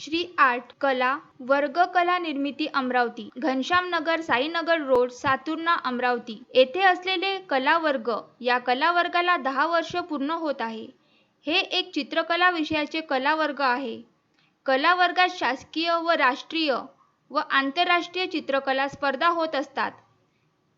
Shri art कला वर्ग कला निर्मिती अमरावती घनश्याम नगर साईनगर रोड सातुर्णा अमरावती. येथे असलेले कला वर्ग या कला वर्गाला दहा वर्ष पूर्ण होत आहे. हे एक चित्रकला विषयाचे कला वर्ग आहे. कला वर्गात शासकीय व राष्ट्रीय व आंतरराष्ट्रीय चित्रकला स्पर्धा होत असतात.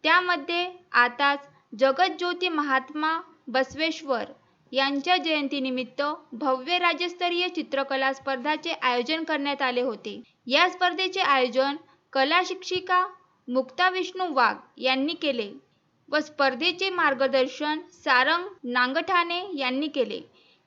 त्यामध्ये आताच जगज्योती महात्मा बसवेश्वर यांच्या जयंतीनिमित्त भव्य राज्यस्तरीय चित्रकला स्पर्धाचे आयोजन करण्यात आले होते. या स्पर्धेचे आयोजन कला शिक्षिका मुक्ता विष्णू वाघ यांनी केले व स्पर्धेचे मार्गदर्शन सारंग नांगठाणे यांनी केले.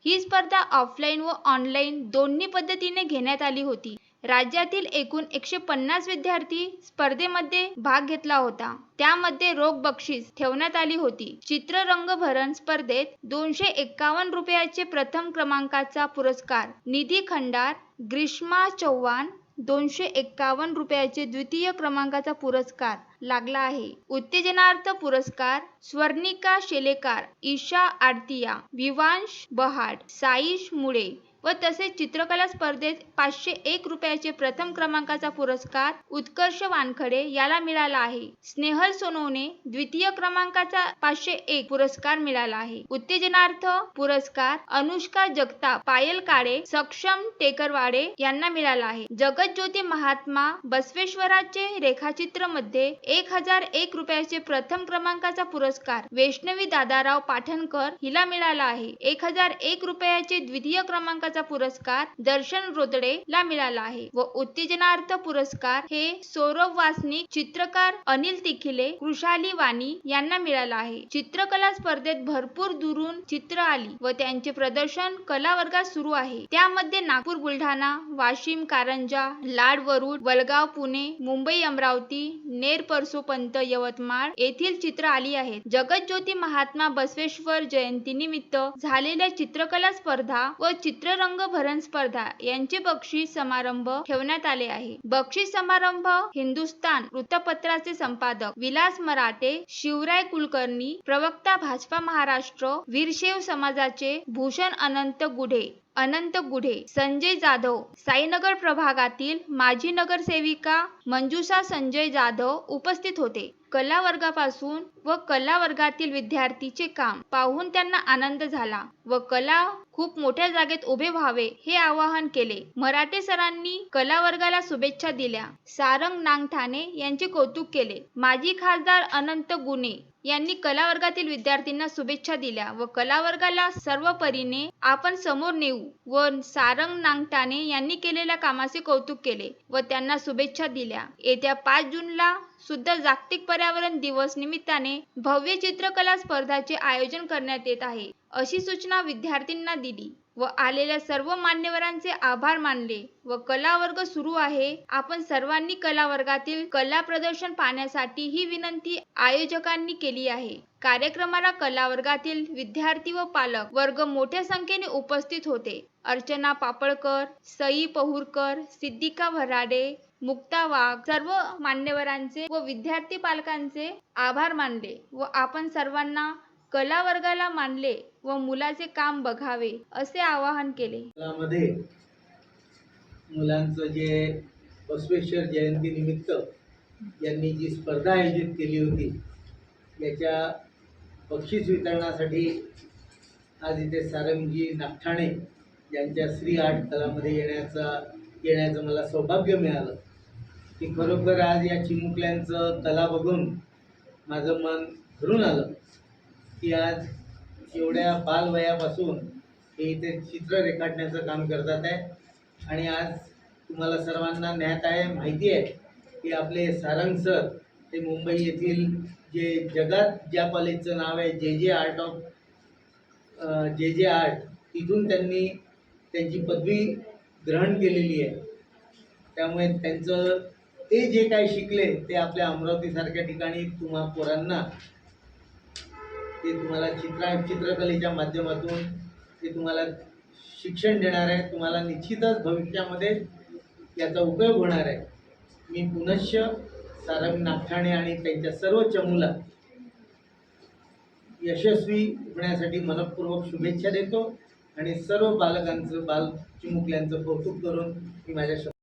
ही स्पर्धा ऑफलाईन व ऑनलाईन दोन्ही पद्धतीने घेण्यात आली होती. राज्यातील एकूण एकशे पन्नास विद्यार्थी स्पर्धेमध्ये भाग घेतला होता. त्यामध्ये रोख बक्षीस ठेवण्यात आली होती. चित्ररंगभरण स्पर्धेत दोनशे एक्कावन्न रुपयाचे प्रथम क्रमांकाचा पुरस्कार निधी खंडार ग्रीष्मा चव्हाण दोनशे एक्कावन्न रुपयाचे द्वितीय क्रमांकाचा पुरस्कार लागला आहे. उत्तेजनार्थ पुरस्कार स्वर्णिका शेलेकार ईशा आडतिया विवांश बहाड साईश मुळे व तसेच चित्रकला स्पर्धेत पाचशे एक रुपयाचे प्रथम क्रमांकाचा पुरस्कार उत्कर्ष वानखडे याला मिळाला आहे. स्नेहल सोनवणे द्वितीय क्रमांकाचा पाचशे एक पुरस्कार मिळाला आहे. उत्तेजनार्थ पुरस्कार अनुष्का जगताप पायल काळे सक्षम टेकरवाडे यांना मिळाला आहे. जगत ज्योती महात्मा बसवेश्वराचे रेखाचित्रमध्ये एक हजार एक रुपयाचे प्रथम क्रमांकाचा पुरस्कार वैष्णवी दादाराव पाठणकर हिला मिळाला आहे. एक हजार एक रुपयाचे द्वितीय क्रमांकाचा पुरस्कार दर्शन रोतडे ला मिळाला आहे. व उत्तेजनार्थ पुरस्कार हे सौरभ वासनिक चित्रकार अनिल तिखिले कृषाली वाणी यांना मिळाला आहे. चित्रकला स्पर्धेत भरपूर दुरून चित्र आली व त्यांचे प्रदर्शन कला वर्गात सुरू आहे. त्यामध्ये नागपूर बुलढाणा वाशिम कारंजा लाड वरुड वलगाव पुणे मुंबई अमरावती नेर परसोपंत यवतमाळ येथील चित्र आली आहेत. जगतज्योती महात्मा बसवेश्वर जयंती निमित्त झालेल्या चित्रकला स्पर्धा व चित्र चित्ररंग भरण स्पर्धा यांचे बक्षीस समारंभ ठेवण्यात आले आहे. बक्षीस समारंभ हिंदुस्तान वृत्तपत्राचे संपादक विलास मराठे शिवराय कुलकर्णी प्रवक्ता भाजपा महाराष्ट्र वीरशैव समाजाचे भूषण अनंत गुढे अनंत गुढे संजय जाधव साईनगर प्रभागातील माजी नगरसेविका मंजुषा संजय जाधव उपस्थित होते. कला वर्गापासून व कला वर्गातील विद्यार्थीचे काम पाहून त्यांना आनंद झाला व कला खूप मोठ्या जागेत उभे व्हावे हे आवाहन केले. मराठे सरांनी कला वर्गाला शुभेच्छा दिल्या. सारंग नांगठाणे यांचे कौतुक केले. माजी खासदार अनंत गुणे यांनी कला वर्गातील विद्यार्थ्यांना शुभेच्छा दिल्या व कला वर्गाला सर्व परीने आपण समोर नेऊ व सारंग नांगटाने यांनी केलेल्या कामाचे कौतुक केले व त्यांना शुभेच्छा दिल्या. येत्या पाच जूनला सुद्धा जागतिक पर्यावरण दिवस निमित्ताने भव्य चित्रकला स्पर्धाचे आयोजन करण्यात येत आहे. अशी सूचना विद्यार्थ्यांना दिली व आलेल्या सर्व मान्यवरांचे आभार मानले व कला वर्ग सुरू आहे. आपण सर्वांनी कला वर्गातील कला प्रदर्शन पाहण्यासाठी ही विनंती आयोजकांनी केली आहे. कार्यक्रमाला कला वर्गातील विद्यार्थी व पालक वर्ग मोठ्या संख्येने उपस्थित होते. अर्चना पापळकर सई पहुरकर सिद्धिका भराडे मुक्ता वाघ सर्व मान्यवरांचे व विद्यार्थी पालकांचे आभार मानले व आपण सर्वांना कला वर्गाला मानले व मुलाचे काम बघावे असे आवाहन केले. मध्ये मुलांचं जे बसवेश्वर जयंती निमित्त यांनी जी स्पर्धा आयोजित केली होती याच्या बक्षीस वितरणासाठी आज इथे सारंगजी नागठाणे यांच्या श्री आर्ट कलामध्ये येण्याचा येण्याचं मला सौभाग्य मिळालं. की खरोखर आज या चिमुकल्यांचं कला बघून माझं मन भरून आलं. की आज एवढ्या बालवयापासून हे इथे चित्र रेखाटण्याचं काम करतात आहे. आणि आज तुम्हाला सर्वांना ज्ञात आहे माहिती आहे की आपले सारंग सर ते मुंबई येथील जे जगात ज्या कॉलेजचं नाव आहे जे जे आर्ट ऑफ जे जे आर्ट तिथून त्यांनी त्यांची पदवी ग्रहण केलेली आहे. त्यामुळे त्यांचं ते जे काय शिकले ते आपल्या अमरावतीसारख्या ठिकाणी तुम्हा पोरांना ते तुम्हाला चित्रा चित्रकलेच्या माध्यमातून ते तुम्हाला शिक्षण देणार आहे. तुम्हाला निश्चितच भविष्यामध्ये याचा उपयोग होणार आहे. मी पुनश्च सारंग नागठाणे आणि त्यांच्या सर्व चमूला यशस्वी होण्यासाठी मनपूर्वक शुभेच्छा देतो आणि सर्व बालकांचं बाल चिमुकल्यांचं कौतुक करून मी माझ्या